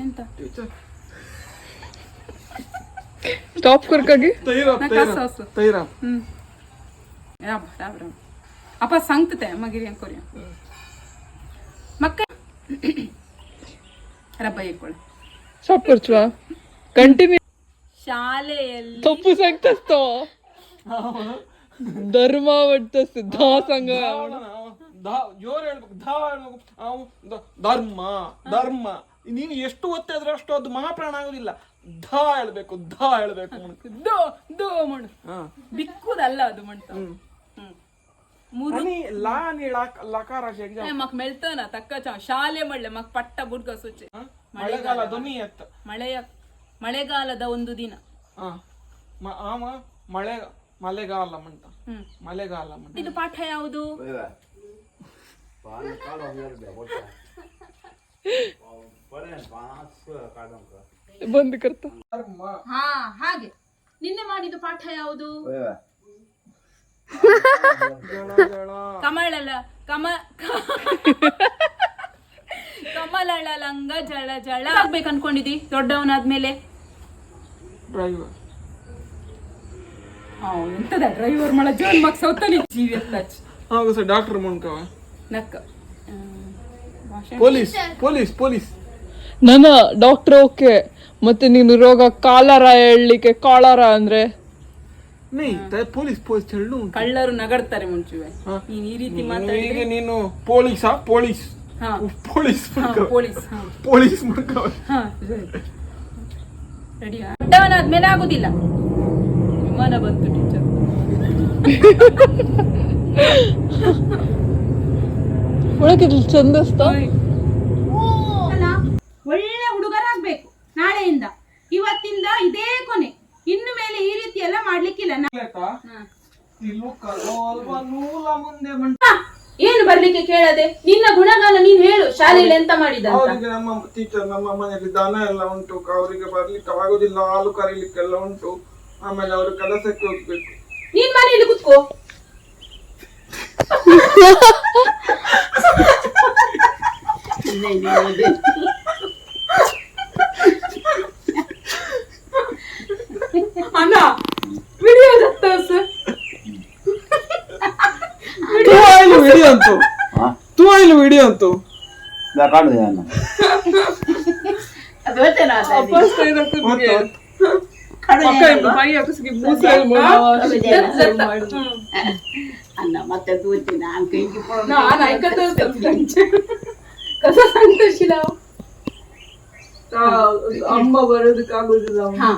ಎಂತ? ಸ್ಟಾಪ್ ಕೊರ್ಕಾಗಿ. ತೈರಾ ಹ್ಮ್. ರಾಬ್ ರಾಬ್ ರಾಬ್ ಅಪ್ಪ ಸಂಗ್ತತೆ ಮಗಿರಿ ಅಂಕೋರಿ ಮಕ್ಕ ರಬ್ಬ ಇಕ್ಕೊಳ್ಳಿ ಸ್ಟಾಪ್ ಕೊರ್ಚುವ ಕಂಟಿನ್ಯೂ ಶಾಲೆಯಲ್ಲಿ ತಪ್ಪು ಸಂಗ್ತಸ್ತೋ ಧರ್ಮ ವಟ್ಟಿಸ್ತು ಧಾ ಸಂಘ. ಜೋರ್ ಹೇಳ್ಬೇಕು. ಧಾ ಹೇಳ್ಬೇಕು. ಧರ್ಮ ಧರ್ಮ. ನೀನು ಎಷ್ಟು ಒತ್ತಿದ್ರೆ ಅಷ್ಟು ಅದು ಮಹಾಪ್ರಾಣ ಆಗೋದಿಲ್ಲ. ಧ ಹೇಳ್ಬೇಕು ಧ ಹೇಳ್ಬೇಕು ದೋ ದೋ ಮಣ್ ಬಿಕ್ಕುದಲ್ಲ ಅದು ಮಣ್ ಮುರುನಿ ಲಾ ನಿ ಲಕಾರ ಮಕ್ ಮೆಲ್ತನ ತಕ್ಕ ಚಾ ಶಾಲೆ ಮಳ್ಳೆ ಮಕ್ ಪಟ್ಟ ಬುಡ್ಗ ಸುಚ್ಚೆ ಮಳೆಗಾಲ. ದುನಿ ಎತ್ತ. ಮಳೆಯ ಮಳೆಗಾಲದ ಒಂದು ದಿನ. ಆಮ ಮಳೆ ಮಳೆಗಾಲ ಮಂಟ. ಮಳೆಗಾಲ ಮಂಟ. ಇದು ಪಾಠ ಯಾವುದು? ಬಂದು ಕರ್ತ. ಹಾಗೆ. ನಿನ್ನೆ ಮಾಡಿದ ಪಾಠ ಯಾವುದು? ಕಮಳಲ ಕಮ ಕಮಲಳ ಲಂಗ ಜಳ ಜಳ. ಆಗ್ಬೇಕು ಅನ್ಕೊಂಡಿದ್ದಿ ದೊಡ್ಡವನಾದ್ಮೇಲೆ? ಡ್ರೈವರ್. ಎಂತದ ಡ್ರೈವರ್ ಮಳ? ಜೀವನ್ ಮಗ ಸೌತನಿ ಜೀವಿ ಟಚ್ ಹೌದು ಸರ್ ಡಾಕ್ಟರ್ ಮುನ್ಕವ ನಕ್ಕ. Police police police. ನನ್ನ ಡಾಕ್ಟರ್ ಓಕೆ ಮತ್ತೆ ನೀನು ರೋಗ ಕಾಲರ ಹೇಳಲಿಕ್ಕೆ ಕಾಳರ ಅಂದ್ರೆ? ನೀ ತ- ಪೊಲೀಸ್ ಪೊಲೀಸ್ ಹೇಳು ಕಳ್ಳರು ನಗಡ್ತಾರೆ ಮುಂಚುವೆ. ಹಾ. ನೀನ್ ಈ ರೀತಿ ಈಗ ಮಾತಾಡಿದ್ರೆ ನೀನು ಪೊಲೀಸಾ ಪೊಲೀಸ್. ಹಾ. ಪೊಲೀಸ್ ಪೊಲೀಸ್ ಪೊಲೀಸ್ ಮುನ್ಕವ ಹಾ ರೆಡಿಯಾ? ದೊಡ್ಡವನಾದ್ಮೇಲೆ ಆಗುದಿಲ್ಲ. ವಿಮಾನ ಬಂತು ಟೀಚರ್ ಒಳಗೆ ಚಂದಸ್ತ ಹುಡುಗರಾಗ್ಬೇಕು ನಾಳೆಯಿಂದ. ಇವತ್ತಿಂದ ಇದೇ ಕೊನೆ. ಇನ್ನು ಮೇಲೆ ಈ ರೀತಿ ಎಲ್ಲ ಮಾಡ್ಲಿಕ್ಕಿಲ್ಲ. ಇಲ್ಲೂ ಏನು ಬರ್ಲಿಕ್ಕೆ ಕೇಳದೆ? ನಿನ್ನ ಗುಣಗಾನ ನೀನ್ ಹೇಳು. ಶಾಲೆಯಲ್ಲಿ ಎಂತ ಮಾಡಿದ ಅಂತ ಅವರಿಗೆ ನಮ್ಮ ಟೀಚರ್ ನಮ್ಮ ಮನೆಯಲ್ಲಿ ದನ ಎಲ್ಲ ಉಂಟು. ಅವರಿಗೆ ಬರ್ಲಿಕ್ಕೆ ಆಗುದಿಲ್ಲ. ಹಾಲು ಕರೀಲಿಕ್ಕೆಲ್ಲ ಉಂಟು. ಆಮೇಲೆ ಅವರು ಕೆಲಸಕ್ಕೆ ಹೋಗ್ಬೇಕು. ನೀನ್ ಮನೆಯಲ್ಲಿ ಕುತ್ಕೋ. ಅಣ್ಣ ವಿಡಿಯೋ ದತ್ತಸ್ तू आईल व्हिडिओ आणतो तू आईल व्हिडिओ आणतो ಕಾಣುದು ನಾನು ಅನ್ನ ಮತ್ತೆ ತೂತಿ ನಾನು ಕೈಗೆ ನಾನು ऐकत कसं सांगतो शिलाव ಅಮ್ಮ ಬರೋದಕ್ಕಾಗೋದಿಲ್ಲ ಹಾ